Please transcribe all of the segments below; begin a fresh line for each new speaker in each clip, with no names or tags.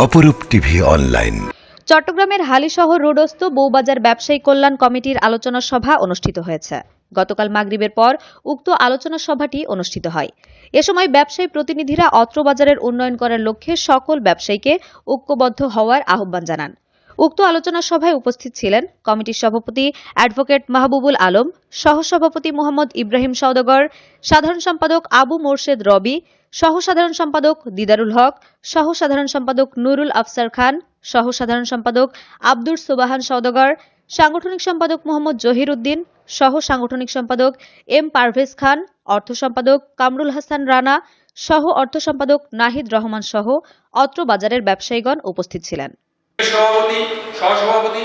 অপরূপ TV online.
চট্টগ্রামের হালিশহর রোডস্থ বউবাজার ব্যবসায়ী কল্যাণ কমিটির আলোচনা সভা অনুষ্ঠিত হয়েছে। গতকাল মাগরিবের পর উক্ত আলোচনা সভাটি অনুষ্ঠিত হয়। এ সময় ব্যবসায়ী প্রতিনিধিরা অত্র বাজারের উন্নয়ন করার লক্ষ্যে সকল ব্যবসায়ীকে ঐক্যবদ্ধ হওয়ার আহ্বান জানান। উক্ত আলোচনা সভায় উপস্থিত ছিলেন কমিটির সভাপতি অ্যাডভোকেট মাহবুবুল আলম, সহসভাপতি মোহাম্মদ ইব্রাহিম সওদাগর, সাধারণ সম্পাদক আবু মোর্শেদ রবি সহ সাধারণ সম্পাদক দিদারুল হক সহ সাধারণ সম্পাদক নুরুল আফসার খান সহ সাধারণ সম্পাদক আব্দুর সুবাহান সওদাগর, সাংগঠনিক সম্পাদক মোহাম্মদ জহির উদ্দিন সহ সাংগঠনিক সম্পাদক এম পারভেজ খান, অর্থ সম্পাদক কামরুল হাসান রানা সহ অর্থ সম্পাদক নাহিদ রহমান সহ অত্র বাজারের ব্যবসায়ীগণ উপস্থিত ছিলেন।
সভাপতি সহসভাপতি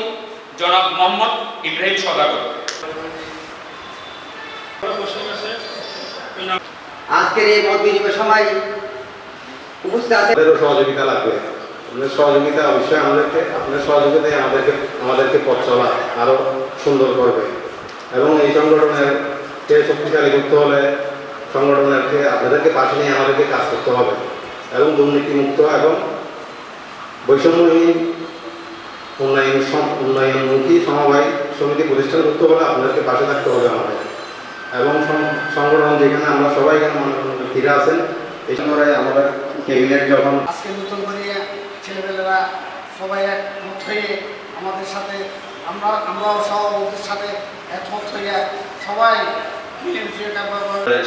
জনাব মোহাম্মদ ইব্রাহিম সদাগর।
আজকের এই মত বিনিময় সময় উপস্থিত আছে
সহযোগিতা লাগবে। আপনাদের সহযোগিতা অবশ্যই আমাদেরকে আপনাদের সহযোগিতায় আমাদেরকে আমাদেরকে পথ চলা আরও সুন্দর করবে। এবং এই সংগঠনের কে শক্তিশালী করতে হলে সংগঠনেরকে আপনাদেরকে পাশে নিয়ে আমাদেরকে কাজ করতে হবে। এবং দুর্নীতিমুক্ত এবং বৈষম্যহীন উন্নয়ন উন্নয়নমুখী সমবায় সমিতি প্রতিষ্ঠান করতে হলে আপনাদেরকে পাশে থাকতে হবে আমাদের। এবং সংগঠন যেখানে আমরা সবাই এখানে ফিরে আসেন এই সময় আমাদের ক্যাবিনেট যখন
আজকে নতুন করে ছেলেমেয়েরা সবাই একমত হয়ে আমাদের সাথে আমরা আমরাও ওদের সাথে একমত হয়ে সবাই মিলেমিশে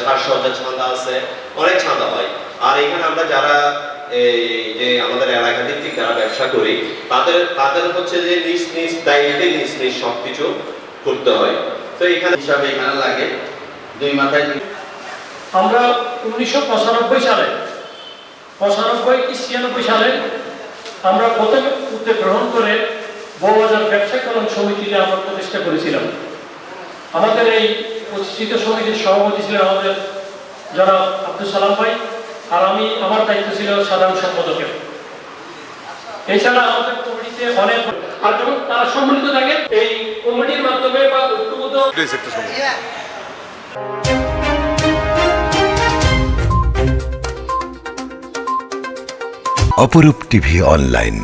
সাজসজ্জা ছান্দা আছে অনেক ছান্দা হয়। আর এখানে আমরা যারা এই যে আমাদের এলাকা ভিত্তিক যারা ব্যবসা করি, তাদের তাদের হচ্ছে যে নিজ নিজ দায়িত্বে নিজ নিজ করতে হয়। তো এখানে হিসাবে এখানে লাগে দুই মাথায়
আমরা উনিশশো পঁচানব্বই সালে, পঁচানব্বই কি ছিয়ানব্বই সালে আমরা প্রথম উদ্যোগ গ্রহণ করে বউবাজার ব্যবসা কল্যাণ সমিতিতে আমরা প্রতিষ্ঠা করেছিলাম। আমাদের এই প্রতিষ্ঠিত সমিতির সভাপতি ছিলেন আমাদের জনাব আব্দুল সালাম ভাই আমি আমার দায়িত্ব ছিল সাধারণ সম্পাদকের। এছাড়া আমাদের কমিটিতে অনেক আর যখন তারা সম্মিলিত থাকে এই কমিটির মাধ্যমে বা ঐক্যবদ্ধ
অপরূপ টিভি অনলাইন।